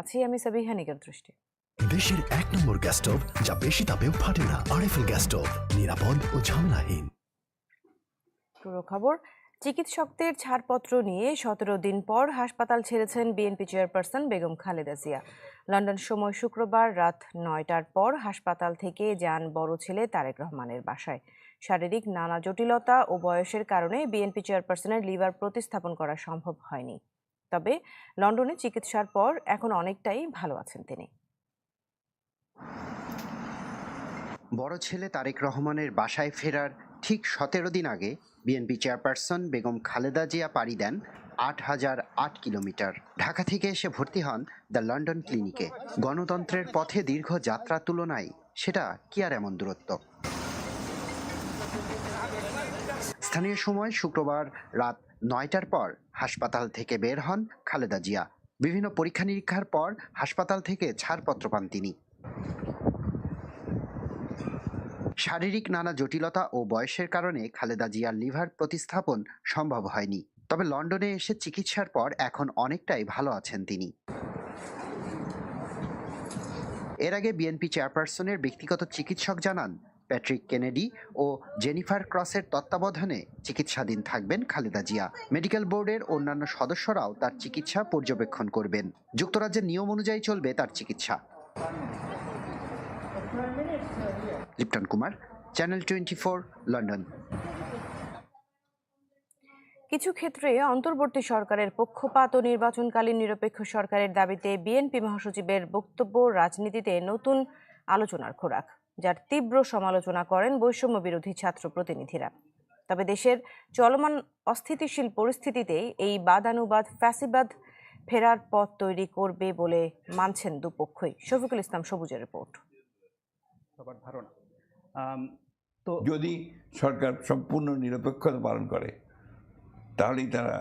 আছি আমি সাবিহা নিকের দৃষ্টি দেশের এক নম্বর গ্যাস স্টোভ যা বেশি তাপেও ফাটে না আরএফএল গ্যাস স্টোভ নিরাপদ ও ঝামেলাহীন। পুরো খবর চিকিৎসকদের ছাড়পত্র নিয়ে সতেরো দিন পর হাসপাতাল ছেড়েছেন BNP chairperson Begum Khaleda Zia. London সময় শুক্রবার রাত নয়টার পর হাসপাতাল থেকে যান বড় ছেলে তারেক রহমানের বাসায়। শারীরিক নানা জটিলতা ও বয়সের কারণে বিএনপি চেয়ারপারসনের লিভার প্রতিস্থাপন করা সম্ভব হয়নি। তবে লন্ডনে চিকিৎসার পর এখন অনেকটাই ভালো আছেন তিনি। বড় ছেলে তারেক রহমানের বাসায় ফেরার ঠিক সতেরো দিন আগে বিএনপি চেয়ারপারসন বেগম খালেদা জিয়া পাড়ি দেন আট হাজার আট কিলোমিটার। ঢাকা থেকে এসে ভর্তি হন দ্য লন্ডন ক্লিনিকে। গণতন্ত্রের পথে দীর্ঘ যাত্রা তুলনায় সেটা কি আর এমন দূরত্ব? স্থানীয় সময় শুক্রবার রাত নয়টার পর হাসপাতাল থেকে বের হন খালেদা জিয়া। বিভিন্ন পরীক্ষা নিরীক্ষার পর হাসপাতাল থেকে ছাড়পত্র পান তিনি। শারীরিক নানা জটিলতা ও বয়সের কারণে খালেদা জিয়ার লিভার প্রতিস্থাপন সম্ভব হয়নি। তবে লন্ডনে এসে চিকিৎসার পর এখন অনেকটাই ভালো আছেন তিনি। এর আগে বিএনপি চেয়ারপারসনের ব্যক্তিগত চিকিৎসক জানান প্যাট্রিক কেনেডি ও জেনিফার ক্রসের তত্ত্বাবধানে চিকিৎসাধীন থাকবেন খালেদা জিয়া। মেডিকেল বোর্ডের অন্যান্য সদস্যরাও তার চিকিৎসা পর্যবেক্ষণ করবেন। যুক্তরাজ্যের নিয়ম অনুযায়ী চলবে তার চিকিৎসা। Lipton Kumar, channel twenty London. কিছু ক্ষেত্রে অন্তর্বর্তী সরকারের পক্ষপাত ও নির্বাচনকালীন নিরপেক্ষ সরকারের দাবিতে বিএনপি মহাসচিবের বক্তব্য রাজনীতিতে নতুন আলোচনার খোরাক। যার তীব্র সমালোচনা করেন বৈষম্য বিরোধী ছাত্র প্রতিনিধিরা। তবে দেশের চলমান অস্থিতিশীল পরিস্থিতিতে এই বাদানুবাদ ফ্যাসিবাদ ফেরার পথ তৈরি করবে বলে মানছেন দুপক্ষই। শফিকুল ইসলাম সবুজের রিপোর্ট। সবার ধারণা। তো যদি সরকার সম্পূর্ণ নিরপেক্ষতা পালন করে তাহলেই তারা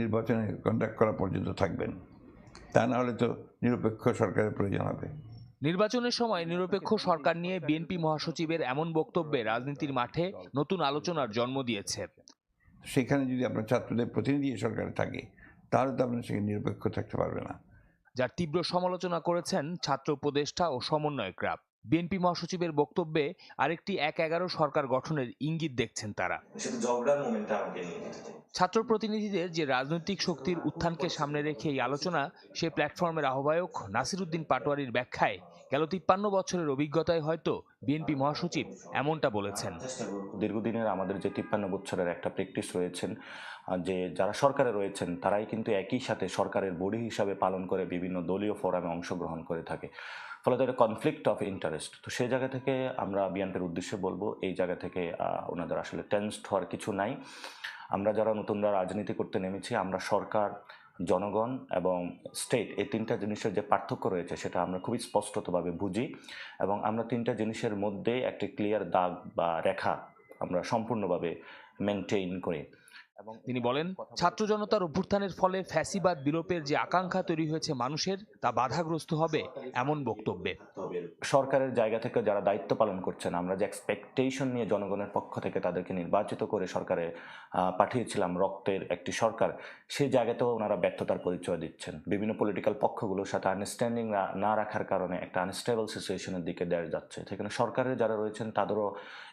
নির্বাচনে কন্ডাক্ট করা পর্যন্ত থাকবেন। তা না হলে তো নিরপেক্ষ সরকারের প্রয়োজন হবে। নির্বাচনের সময় নিরপেক্ষ সরকার নিয়ে বিএনপি মহাসচিবের এমন বক্তব্যে রাজনীতির মাঠে নতুন আলোচনার জন্ম দিয়েছে। সেখানে যদি আপনার ছাত্রদের প্রতিনিধি সরকারে থাকে তাহলে তো আপনার সেখানে নিরপেক্ষ থাকতে পারবে না। যার তীব্র সমালোচনা করেছেন ছাত্র উপদেষ্টা ও সমন্বয়করা। বিএনপি মহাসচিবের বক্তব্যে আরেকটি এক এগারো সরকার গঠনের ইঙ্গিত দেখছেন তারা। ছাত্র প্রতিনিধিদের যে রাজনৈতিক শক্তির উত্থানকে সামনে রেখে এই আলোচনা সে প্ল্যাটফর্মের আহ্বায়ক নাসিরুদ্দিন পাটোয়ারির ব্যাখ্যায় গেল তিপ্পান্ন বছরের অভিজ্ঞতায় হয়তো বিএনপি মহাসচিব এমনটা বলেছেন। দীর্ঘদিনের আমাদের যে তিপ্পান্ন বছরের একটা প্র্যাকটিস রয়েছেন যে যারা সরকারে রয়েছেন তারাই কিন্তু একই সাথে সরকারের বডি হিসাবে পালন করে বিভিন্ন দলীয় ফোরামে অংশগ্রহণ করে থাকে। ফলে তাদের কনফ্লিক্ট অফ ইন্টারেস্ট তো সেই জায়গা থেকে আমরা বিএনপির উদ্দেশ্যে বলব, এই জায়গা থেকে ওনাদের আসলে টেন্সড হওয়ার কিছু নাই। আমরা যারা নতুনরা রাজনীতি করতে নেমেছি, আমরা সরকার, জনগণ এবং স্টেট এই তিনটা জিনিসের যে পার্থক্য রয়েছে, সেটা আমরা খুবই স্পষ্টতভাবে বুঝি এবং আমরা তিনটা জিনিসের মধ্যে একটি ক্লিয়ার দাগ বা রেখা আমরা সম্পূর্ণভাবে মেনটেইন করি। তিনি বলেন ছাত্র জনতার অভ্যুত্থানের ফলে ফ্যাসিবাদ বিলোপের যে আকাঙ্ক্ষা তৈরি হয়েছে মানুষের তা বাধাগ্রস্ত হবে এমন বক্তব্যে। সরকারের জায়গা থেকে যারা দায়িত্ব পালন করছেন আমরা যে এক্সপেকটেশন নিয়ে জনগণের পক্ষ থেকে তাদেরকে নির্বাচিত করে সরকারে পাঠিয়েছিলাম রক্তের একটি সরকার সেই জায়গাতেও ওনারা ব্যর্থতার পরিচয় দিচ্ছেন। বিভিন্ন পলিটিক্যাল পক্ষগুলোর সাথে আন্ডারস্ট্যান্ডিং না রাখার কারণে একটা আনস্টেবল সিচুয়েশনের দিকে দেওয়া যাচ্ছে। সেখানে সরকারের যারা রয়েছেন তাদেরও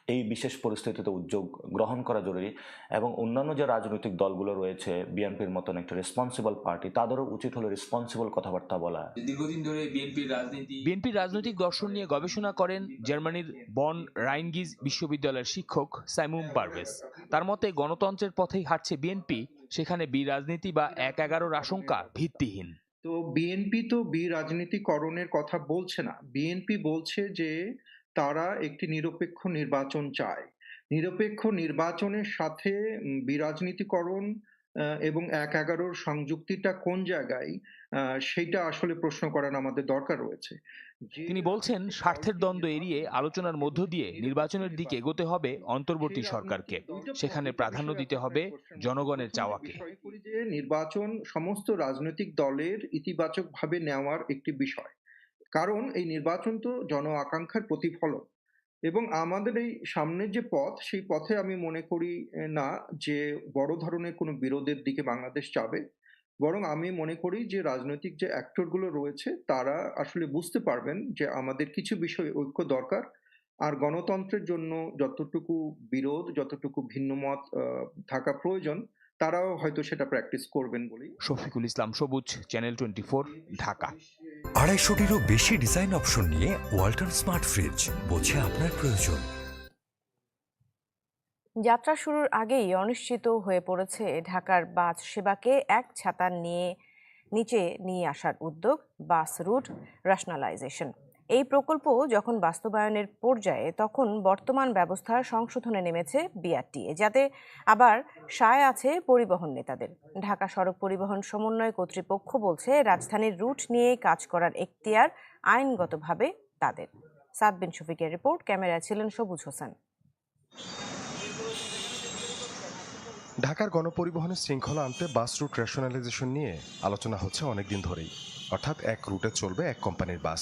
এই বিশেষ পরিস্থিতিতে উদ্যোগ গ্রহণ করা জরুরি এবং অন্যান্য যে রাজনৈতিক দলগুলো রয়েছে বিএনপির মতন একটা রেসপন্সিবল পার্টি তাদেরও উচিত হলো রেসপন্সিবল কথাবার্তা বলা। দীর্ঘদিন ধরে বিএনপির রাজনীতি বিএনপির রাজনৈতিক দর্শন নিয়ে গবেষণা করেন জার্মানির বন রাইনগিজ বিশ্ববিদ্যালয়ের শিক্ষক সাইমুম পারভেজ। তার মতে গণতন্ত্রের পথেই হাঁটছে বিএনপি সেখানে বি রাজনীতি বা এক এগারোর আশঙ্কা ভিত্তিহীন। তো বিএনপি তো বি রাজনীতিকরণের কথা বলছে না। বিএনপি বলছে যে তারা একটি নিরপেক্ষ নির্বাচন চায়। নিরপেক্ষ নির্বাচনের সাথে বিরাজনীতিকরণ এবং এক এগারোর সংযুক্তিটা কোন জায়গায় সেইটা আসলে প্রশ্ন করার আমাদের দরকার রয়েছে। তিনি বলছেন স্বার্থের দ্বন্দ্ব এড়িয়ে আলোচনার মধ্য দিয়ে নির্বাচনের দিকে এগোতে হবে অন্তর্বর্তী সরকারকে। সেখানে প্রাধান্য দিতে হবে জনগণের চাওয়াকে। নির্বাচন সমস্ত রাজনৈতিক দলের ইতিবাচকভাবে নেওয়ার একটি বিষয়। কারণ এই নির্বাচন তো জন আকাঙ্ক্ষার প্রতিফলন। এবং আমাদের এই সামনের যে পথ, সেই পথে আমি মনে করি না, যে বড় ধরনের কোনো বিরোধের দিকে বাংলাদেশ যাবে। বরং আমি মনে করি যে রাজনৈতিক যে অ্যাক্টরগুলো রয়েছে, তারা আসলে বুঝতে পারবেন যে আমাদের কিছু বিষয়ে ঐক্য দরকার। আর গণতন্ত্রের জন্য যতটুকু বিরোধ, যতটুকু ভিন্নমত থাকা প্রয়োজন তারাও হয়তো সেটা প্র্যাকটিস করবেন বলেই। শফিকুল ইসলাম সবুজ চ্যানেল টোয়েন্টি ঢাকা। আড়াইশোটিরও বেশি ডিজাইন অপশন নিয়ে ওয়াল্টন স্মার্ট ফ্রিজ বোঝে আপনার প্রয়োজন। যাত্রা শুরুর আগেই অনিশ্চিত হয়ে পড়েছে ঢাকার বাস সেবাকে এক ছাতার নিয়ে নিচে নিয়ে আসার উদ্যোগ বাস রুট রেশনালাইজেশন এই প্রকল্প যখন বাস্তবায়নের পর্যায়ে, তখন বর্তমান ব্যবস্থা সংশোধনে নেমেছে বিআরটিএ, যাতে আবার সায় আছে পরিবহন নেতাদের। ঢাকা সড়ক পরিবহন সমন্বয় কর্তৃপক্ষ বলছে, রাজধানীর রুট নিয়ে কাজ করার এখতিয়ার আইনগতভাবে তাদের। সাদ বিন শফিকের রিপোর্ট, ক্যামেরায় ছিলেন সবুজ হোসেন। ঢাকার গণপরিবহনের শৃঙ্খলা আনতে বাস রুট রেশনালাইজেশন নিয়ে আলোচনা হচ্ছে অনেকদিন ধরেই। অর্থাৎ এক রুটে চলবে এক কোম্পানির বাস।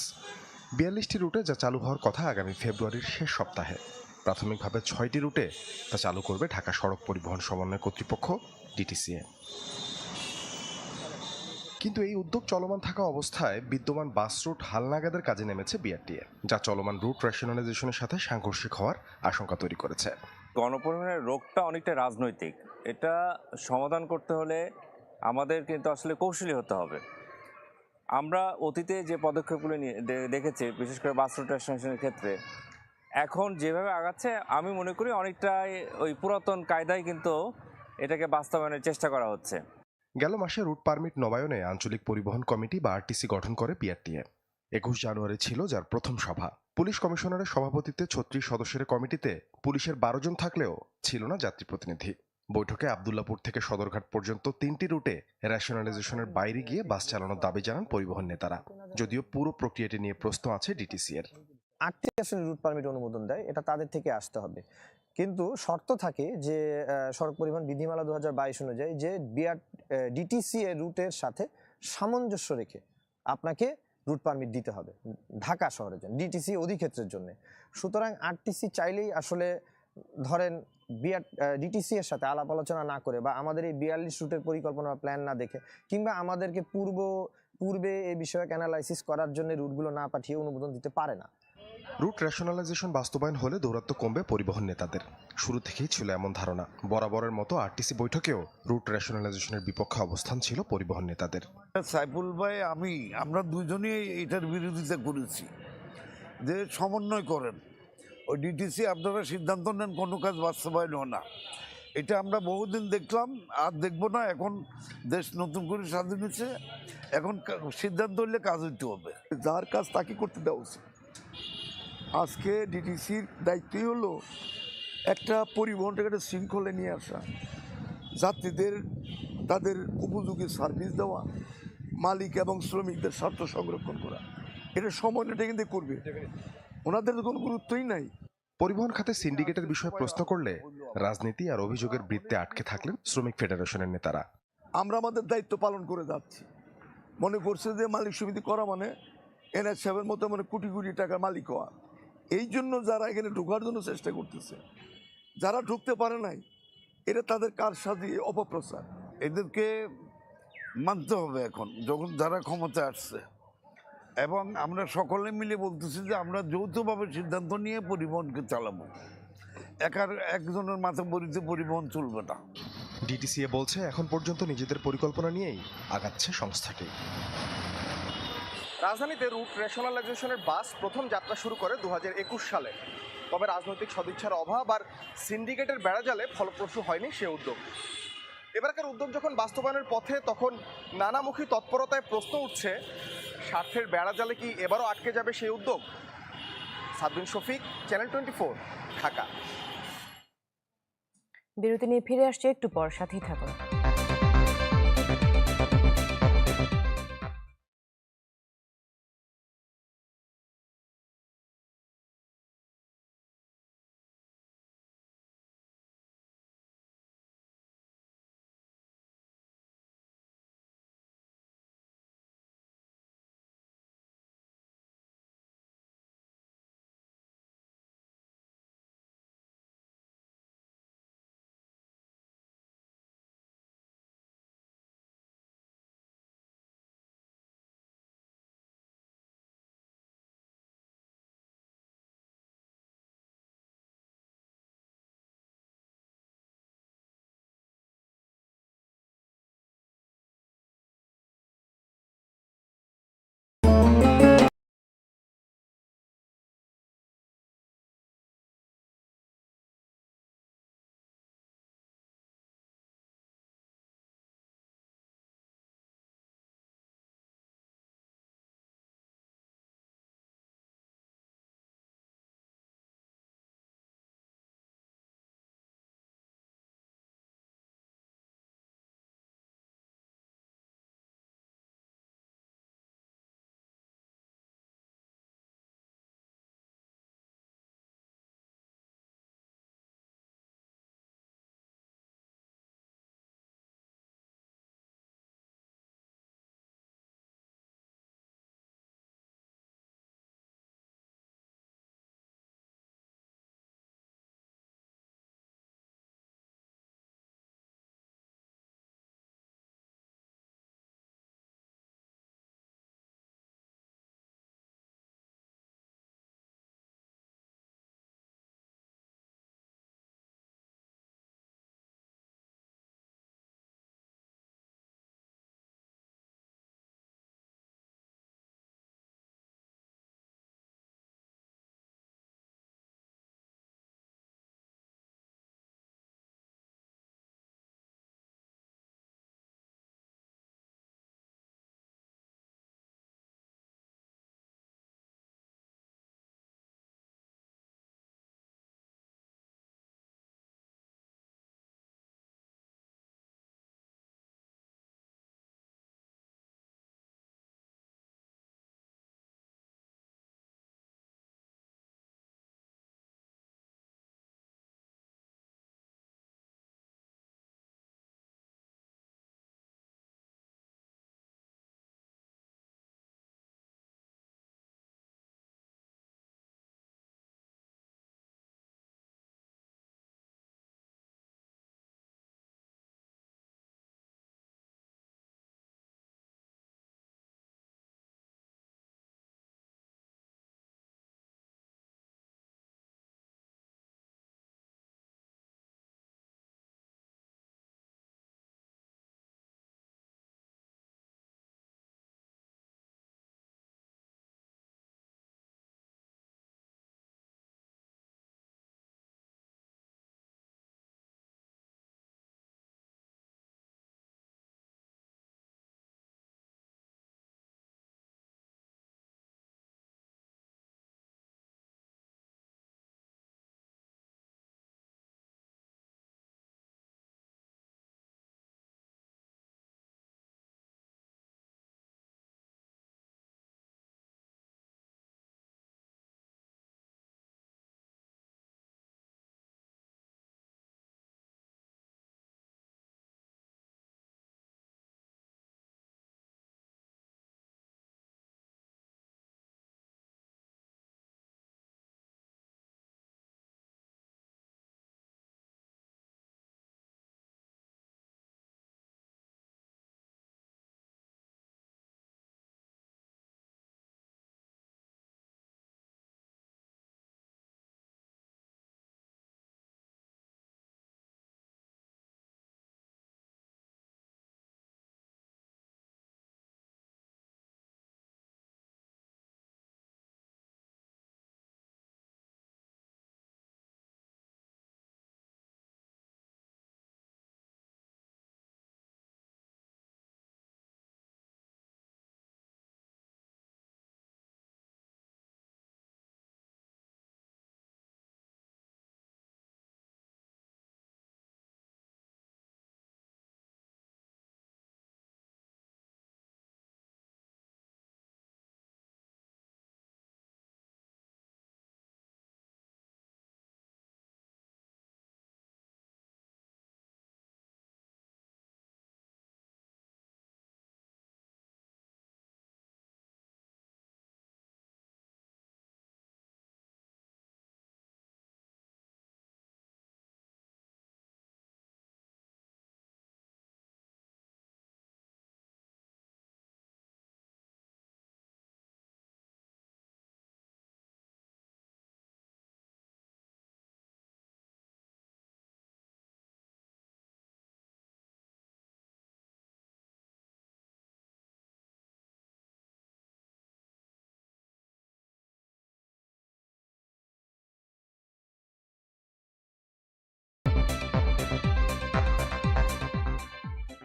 বিয়াল্লিশটি রুটে যা চালু হওয়ার কথা আগামী ফেব্রুয়ারির শেষ সপ্তাহে। প্রাথমিকভাবে ছয়টি রুটে তা চালু করবে ঢাকা সড়ক পরিবহন সমন্বয় কর্তৃপক্ষ, ডিটিসিএ। কিন্তু এই উদ্যোগ চলমান থাকা অবস্থায় বিদ্যমান বাস রুট হালনাগাদের কাজে নেমেছে বিআরটিএ, যা চলমান রুট রেশনালাইজেশনের সাথে সাংঘর্ষিক হওয়ার আশঙ্কা তৈরি করেছে। গণপরিবহনের রোগটা অনেকটা রাজনৈতিক। এটা সমাধান করতে হলে আমাদের কিন্তু আসলে কৌশলী হতে হবে। আমরা অতীতে যে পদক্ষেপগুলো নিয়ে দেখেছি, বিশেষ করে বাস রুট রেশনেশনের ক্ষেত্রে, এখন যেভাবে আগাচ্ছে, আমি মনে করি অনেকটাই ওই পুরাতন কায়দায় কিন্তু এটাকে বাস্তবায়নের চেষ্টা করা হচ্ছে। গেল মাসে রুট পারমিট নবায়নে আঞ্চলিক পরিবহন কমিটি বা আরটিসি গঠন করে বিআরটিএ একুশ জানুয়ারি ছিল যার প্রথম সভা। পুলিশ কমিশনারের সভাপতিত্বে ছত্রিশ সদস্যের কমিটিতে পুলিশের বারো জন থাকলেও ছিল না যাত্রী প্রতিনিধি। বৈঠকে আবদুল্লাপুর থেকে সদরঘাট পর্যন্ত তিনটি রুটে রেশনালাইজেশনের বাইরে গিয়ে বাস চালানোর দাবি জানান পরিবহন নেতারা। যদিও পুরো প্রক্রিয়াটি নিয়ে প্রশ্ন আছে ডিটিসি এর। আটটি আসলে রুট পারমিট অনুমোদন দেয়, এটা তাদের থেকে আসতে হবে। কিন্তু শর্ত থাকে যে সড়ক পরিবহন বিধিমালা দু হাজার বাইশ অনুযায়ী যে বিআর ডিটিসি এর রুটের সাথে সামঞ্জস্য রেখে আপনাকে রুট পারমিট দিতে হবে, ঢাকা শহরের জন্য ডিটিসি অধিক্ষেত্রের জন্য। সুতরাং আরটিসি চাইলেই আসলে ধরেন বিআর ডিটিসি এর সাথে আলাপ আলোচনা না করে বা আমাদের এই বিয়াল্লিশ রুটের পরিকল্পনা প্ল্যান না দেখে কিংবা আমাদেরকে পূর্ব পূর্বে এই বিষয়ক অ্যানালাইসিস করার জন্য রুটগুলো না পাঠিয়ে অনুমোদন দিতে পারে না। রুট রেশনালাইজেশন বাস্তবায়ন হলে দৌরাত্ম কমবে পরিবহন নেতাদের। শুরু থেকেই ছিল এমন ধারণা। বরাবরের মতো আরটিসি বৈঠকেও রুট রেশনালাইজেশনের বিপক্ষে অবস্থান ছিল পরিবহন নেতাদের। সাইফুল ভাই আমি আমরা দুজনেই এটার বিরোধিতা করেছি যে সমন্বয় করেন। ওই ডিটিসি আপনারা সিদ্ধান্ত নেন কোনো কাজ বাস্তবায়ন হয় না। এটা আমরা বহুদিন দেখলাম, আর দেখব না, এখন দেশ নতুন করে স্বাধীন হয়েছে, এখন সিদ্ধান্ত হলে কাজ হইতে হবে। যার কাজ তাকে করতে দেওয়া উচিত। আজকে ডিটিসির দায়িত্বই হলো একটা পরিবহনটাকে একটা শৃঙ্খলে নিয়ে আসা, যাত্রীদের, তাদের উপযোগী সার্ভিস দেওয়া, মালিক এবং শ্রমিকদের স্বার্থ সংরক্ষণ করা। এটা সময় এটা কিন্তু করবে। ওনাদের কোনো গুরুত্বই নাই। পরিবহন খাতে সিন্ডিকেটের বিষয়ে প্রশ্ন করলে রাজনীতি আর অভিযোগের বৃত্তে আটকে থাকলেন শ্রমিক ফেডারেশনের নেতারা। আমরা আমাদের দায়িত্ব পালন করে যাচ্ছি। মনে করছে যে মালিক সমিতি করা মানে এনএস সাহেবের মতো মানে কোটি কোটি টাকার মালিক হওয়া। এই জন্য যারা এখানে ঢোকার জন্য চেষ্টা করতেছে যারা ঢুকতে পারে নাই এটা তাদের কার সাথে অপপ্রচার। এদেরকে মানতে হবে এখন যখন যারা ক্ষমতা আসছে। এবং আমরা সকলে মিলে বলতেছি যে আমরা যৌথভাবে সিদ্ধান্ত নিয়ে পরিবহনকে চালাবো। একার একজনের মাথা বরিতে পরিবহন চলবে না। ডিটিসিএ বলছে এখন পর্যন্ত নিজেদের পরিকল্পনা নিয়েই আগাচ্ছে সংস্থাটি। রাজধানীতে রুট রেশনালাইজেশনের বাস প্রথম যাত্রা শুরু করে দু হাজার একুশ সালে। তবে রাজনৈতিক সদিচ্ছার অভাব আর সিন্ডিকেটের বেড়াজালে ফলপ্রসূ হয়নি সে উদ্যোগ। এবারকার উদ্যোগ যখন বাস্তবায়নের পথে তখন নানামুখী তৎপরতায় প্রশ্ন উঠছে স্বার্থের বেড়াজালে কি এবারও আটকে যাবে সেই উদ্যোগ? Sadbin Shafiq channel twenty four Dhaka. বিরতি নিয়ে ফিরে আসছে, একটু পর সাথেই থাকুন।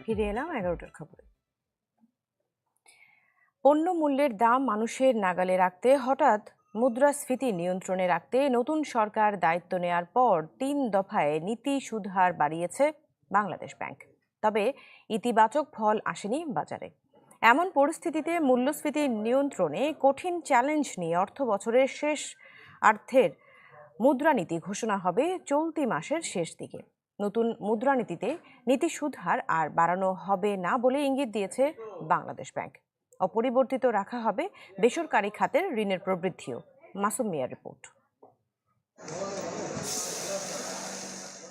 ফিরে এলাম এগারোটার খবরে। পণ্য মূল্যের দাম মানুষের নাগালে রাখতে হঠাৎ মুদ্রাস্ফীতি নিয়ন্ত্রণে রাখতে নতুন সরকার দায়িত্ব নেয়ার পর তিন দফায় নীতি সুদহার বাড়িয়েছে বাংলাদেশ ব্যাংক। তবে ইতিবাচক ফল আসেনি বাজারে। এমন পরিস্থিতিতে মূল্যস্ফীতি নিয়ন্ত্রণে কঠিন চ্যালেঞ্জ নিয়ে অর্থ বছরের শেষ অর্থের মুদ্রানীতি ঘোষণা হবে চলতি মাসের শেষ দিকে। নতুন মুদ্রানীতিতে নীতি সুদহার আর বাড়ানো হবে না বলে ইঙ্গিত দিয়েছে বাংলাদেশ ব্যাংক। অপরিবর্তিত রাখা হবে বেসরকারি খাতের ঋণের প্রবৃদ্ধিও। মাসুম মিয়ার রিপোর্ট।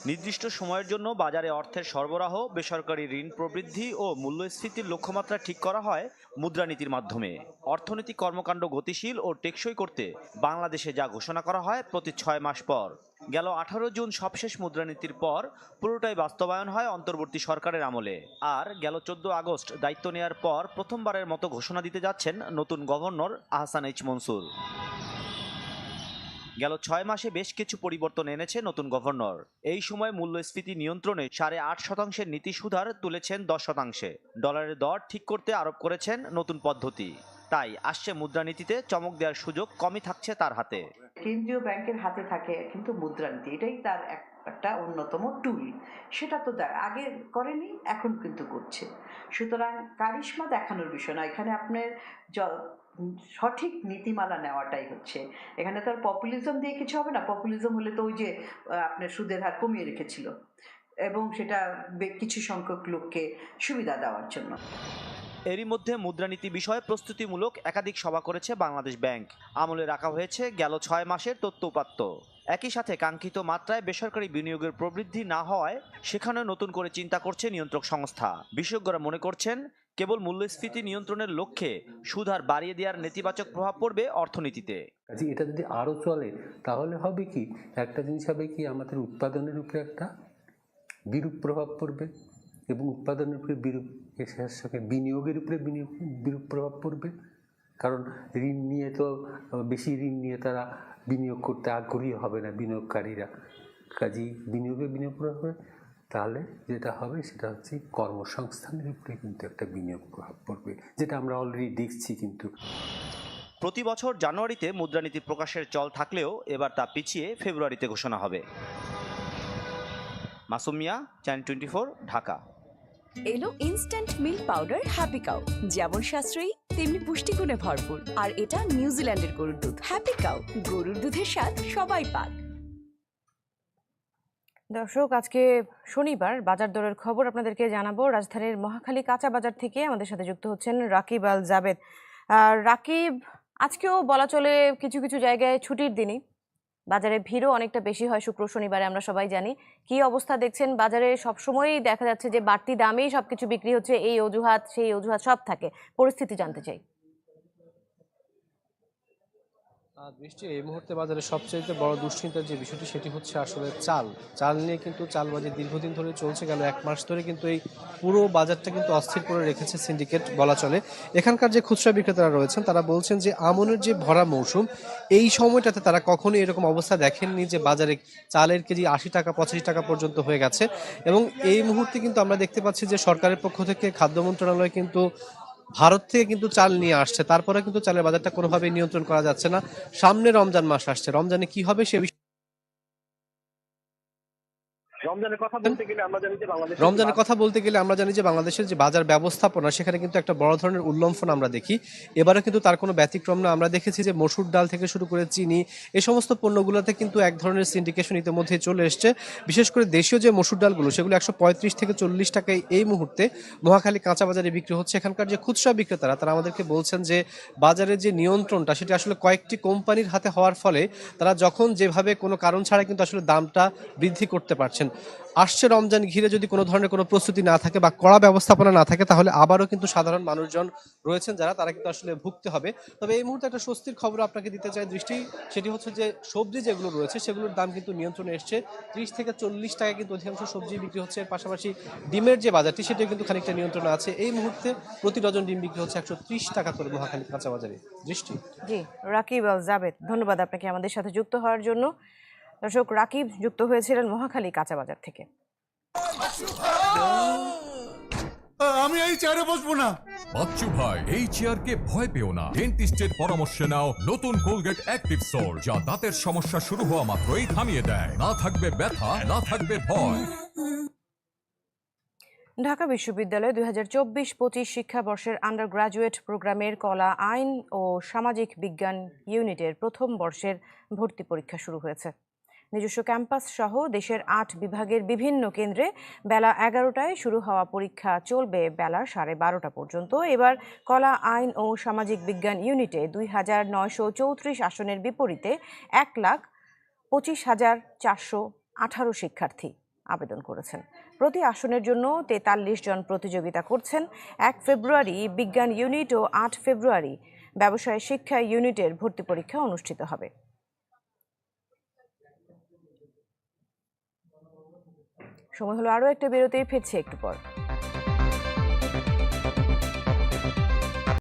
নির্দিষ্ট সময়ের জন্য বাজারে অর্থের সরবরাহ, বেসরকারি ঋণ প্রবৃদ্ধি ও মূল্যস্ফীতির লক্ষ্যমাত্রা ঠিক করা হয় মুদ্রানীতির মাধ্যমে। অর্থনৈতিক কর্মকাণ্ড গতিশীল ও টেকসই করতে বাংলাদেশে যা ঘোষণা করা হয় প্রতি ছয় মাস পর। গেল আঠারো জুন সবশেষ মুদ্রানীতির পর পুরোটাই বাস্তবায়ন হয় অন্তর্বর্তী সরকারের আমলে। আর গেল চোদ্দ আগস্ট দায়িত্ব নেয়ার পর প্রথমবারের মতো ঘোষণা দিতে যাচ্ছেন নতুন গভর্নর আহসান এইচ মনসুর। গেল ছয় মাসে বেশ কিছু পরিবর্তন এনেছে নতুন গভর্নর। এই সময় মূল্যস্ফীতি নিয়ন্ত্রণে সাড়ে আট শতাংশের নীতি সুধার তুলেছেন দশ শতাংশে। ডলারের দর ঠিক করতে আরোপ করেছেন নতুন পদ্ধতি। তাই আসছে মুদ্রানীতিতে চমক দেওয়ার সুযোগ কমই থাকছে তার হাতে। কেন্দ্রীয় ব্যাংকের হাতে থাকে কিন্তু মুদ্রানীতি, এটাই তার এক- একটা অন্যতম টুল সেটা তো আগে করেনি, এখন কিন্তু করছে। সুতরাং কারিশ্মা দেখানোর বিষয় না, এখানে আপনার সঠিক নীতিমালা নেওয়াটাই হচ্ছে। এখানে তো আর পপুলিজম দিয়ে কিছু হবে না পপুলিজম হলে তো ওই যে আপনার সুদের হার কমিয়ে রেখেছিল। এবং সেটা কিছু সংখ্যক লোককে সুবিধা দেওয়ার জন্য। এরই মধ্যে মুদ্রানীতি বিষয়ে প্রস্তুতিমূলক একাধিক সভা করেছে বাংলাদেশ ব্যাংক। আমলে রাখা হয়েছে গেল ছয় মাসের তথ্য উপাত্ত। একই সাথে কাঙ্ক্ষিত মাত্রায় বেসরকারি বিনিয়োগের প্রবৃদ্ধি না হওয়ায় সেখানে নতুন করে চিন্তা করছে নিয়ন্ত্রক সংস্থা। বিশেষজ্ঞরা মনে করছেন কেবল মূল্যস্ফীতি নিয়ন্ত্রণের লক্ষ্যে সুধার বাড়িয়ে দেওয়ার নেতিবাচক প্রভাব পড়বে অর্থনীতিতে। কাজে এটা যদি আরও চলে তাহলে হবে কি? একটা জিনিস হবে কি? আমাদের উৎপাদনের উপরে একটা বিরূপ প্রভাব পড়বে এবং উৎপাদনের উপরে বিরূপ এর সাথে বিনিয়োগের উপরে বিনিয়োগ, বিরূপ প্রভাব পড়বে। কারণ ঋণ নিয়ে তো, বেশি ঋণ নিয়ে তারা বিনিয়োগ করতে আগ্রহী হবে না বিনিয়োগকারীরা। কাজেই বিনিয়োগে বিনিয়োগ প্রভাব হবে। তাহলে যেটা হবে সেটা হচ্ছে কর্মসংস্থানের উপরে কিন্তু একটা বিনিয়োগ প্রভাব পড়বে, যেটা আমরা অলরেডি দেখছি কিন্তু। প্রতি বছর জানুয়ারিতে মুদ্রানীতি প্রকাশের চল থাকলেও এবার তা পিছিয়ে ফেব্রুয়ারিতে ঘোষণা হবে। Masum Mia channel twenty Dhaka. এলো instant milk powder Happy Cow যেমন সাশ্রয়ী তেমনি পুষ্টিগুণে ভরপুর। আর এটা নিউজিল্যান্ডের গরুর দুধ। হ্যাপি কাউ গরুর দুধের স্বাদ সবাই পাক। দর্শক আজকে শনিবার বাজার দরের খবর আপনাদেরকে জানাব। রাজধানীর মহাখালী কাঁচা বাজার থেকে আমাদের সাথে যুক্ত হচ্ছেন রাকিব আল জাবেদ আর রাকিব আজকেও বলা চলে কিছু কিছু জায়গায় ছুটির দিনই। বাজারে ভিড়ও অনেকটা বেশি হয় শুক্র শনিবারে, আমরা সবাই জানি। কি অবস্থা দেখছেন? বাজারে সবসময়ই দেখা যাচ্ছে যে বাড়তি দামেই সবকিছু বিক্রি হচ্ছে, এই অজুহাত, সেই অজুহাত সব থাকে। পরিস্থিতি জানতে চাই। দৃষ্টি এই মুহূর্তে বাজারে সবচেয়ে বড় দুশ্চিন্তার যে বিষয়টি সেটি হচ্ছে আসলে চাল। চাল নিয়ে কিন্তু চাল বাজার দীর্ঘদিন ধরে চলছে, গেল এক মাস ধরে কিন্তু এই পুরো বাজারটা কিন্তু অস্থির করে রেখেছে সিন্ডিকেট বলা চলে। এখানকার যে খুচরা বিক্রেতারা রয়েছেন, তারা বলছেন যে আমনের যে ভরা মৌসুম, এই সময়টাতে তারা কখনোই এরকম অবস্থা দেখেননি যে বাজারে চালের কেজি আশি টাকা, পঁচাশি টাকা পর্যন্ত হয়ে গেছে। এবং এই মুহূর্তে কিন্তু আমরা দেখতে পাচ্ছি যে সরকারের পক্ষ থেকে খাদ্য মন্ত্রণালয় কিন্তু ভারত থেকে কিন্তু চাল নিয়ে আসছে। তারপরে কিন্তু চালের বাজারটা কোনোভাবেই নিয়ন্ত্রণ করা যাচ্ছে না। সামনে রমজান মাস আসছে। রমজানে কি হবে সে বিষয়ে রমজানের কথা বলতে গেলে আমরা জানি যে বাংলাদেশ রমজানের কথা বলতে গেলে আমরা জানি যে বাংলাদেশের যে বাজার ব্যবস্থাপনা সেখানে কিন্তু একটা বড় ধরনের উল্লম্ফন আমরা দেখি। এবারে কিন্তু তার কোনো ব্যতিক্রম না। আমরা দেখেছি যে মসুর ডাল থেকে শুরু করে চিনি এই সমস্ত পণ্যগুলোতে কিন্তু এক ধরনের সিন্ডিকেশন ইতিমধ্যে চলে এসছে। বিশেষ করে দেশীয় যে মসুর ডালগুলো সেগুলো একশো পঁয়ত্রিশ থেকে চল্লিশ টাকায় এই মুহূর্তে মহাখালী কাঁচা বাজারে বিক্রি হচ্ছে। এখানকার যে খুচরা বিক্রেতারা তারা আমাদেরকে বলছেন যে বাজারের যে নিয়ন্ত্রণটা সেটা আসলে কয়েকটি কোম্পানির হাতে হওয়ার ফলে তারা যখন যেভাবে কোনো কারণ ছাড়া কিন্তু আসলে দামটা বৃদ্ধি করতে পারছেন। আসছে রমজান ঘিরে যদি কোনো ধরনের কোনো প্রস্তুতি না থাকে বা কড়া ব্যবস্থাপনা না থাকে, তাহলে আবারও কিন্তু সাধারণ মানুষজন রয়েছেন যারা, তারা কিন্তু আসলে ভুগতে হবে। তবে এই মুহূর্তে একটা স্বস্তির খবর আপনাকে দিতে চাই দৃষ্টি, সেটি হচ্ছে যে সবজি যেগুলো রয়েছে, সেগুলোর দাম কিন্তু নিয়ন্ত্রণে এসছে। ত্রিশ থেকে চল্লিশ টাকা কিন্তু অধিকাংশ সবজি বিক্রি হচ্ছে। এর পাশাপাশি ডিমের যে বাজারটি, সেটিও কিন্তু খানিকটা নিয়ন্ত্রণে আছে। এই মুহূর্তে প্রতি ডজন ডিম বিক্রি হচ্ছে একশো ত্রিশ টাকা করে মহাখালী কাঁচা বাজারে দৃষ্টি? জি, রাকিব জাবেদ, ধন্যবাদ আপনাকে আমাদের সাথে যুক্ত হওয়ার জন্য। দর্শক রাকিব যুক্ত হয়েছিলেন মহাখালী কাঁচা বাজার থেকে আমি এই চেয়ারে বসবো না। বাচ্চু ভাই এই চেয়ারকে ভয় পেও না। ডেন্টিস্টের পরামর্শে নাও নতুন কোলগেট অ্যাক্টিভ সোল যা দাঁতের সমস্যা শুরু হওয়া মাত্রই থামিয়ে দেয়। না থাকবে ব্যথা না থাকবে ভয়। ঢাকা বিশ্ববিদ্যালয়ে দুই হাজার চব্বিশ পঁচিশ শিক্ষাবর্ষের আন্ডার গ্রাজুয়েট প্রোগ্রামের কলা আইন ও সামাজিক বিজ্ঞান ইউনিটের প্রথম বর্ষের ভর্তি পরীক্ষা শুরু হয়েছে। নিজস্ব ক্যাম্পাস সহ দেশের আট বিভাগের বিভিন্ন কেন্দ্রে বেলা এগারোটায় শুরু হওয়া পরীক্ষা চলবে বেলা সাড়ে বারোটা পর্যন্ত। এবার কলা, আইন ও সামাজিক বিজ্ঞান ইউনিটে দুই হাজার নয়শো চৌত্রিশ আসনের বিপরীতে এক লাখ পঁচিশ হাজার চারশো আঠারো শিক্ষার্থী আবেদন করেছেন। প্রতি আসনের জন্য তেতাল্লিশ জন প্রতিযোগিতা করছেন। এক ফেব্রুয়ারি বিজ্ঞান ইউনিট ও আট ফেব্রুয়ারি ব্যবসায় শিক্ষা ইউনিটের ভর্তি পরীক্ষা অনুষ্ঠিত হবে। সময় হলো আরও একটা বিরতি ফিরছে একটু পর।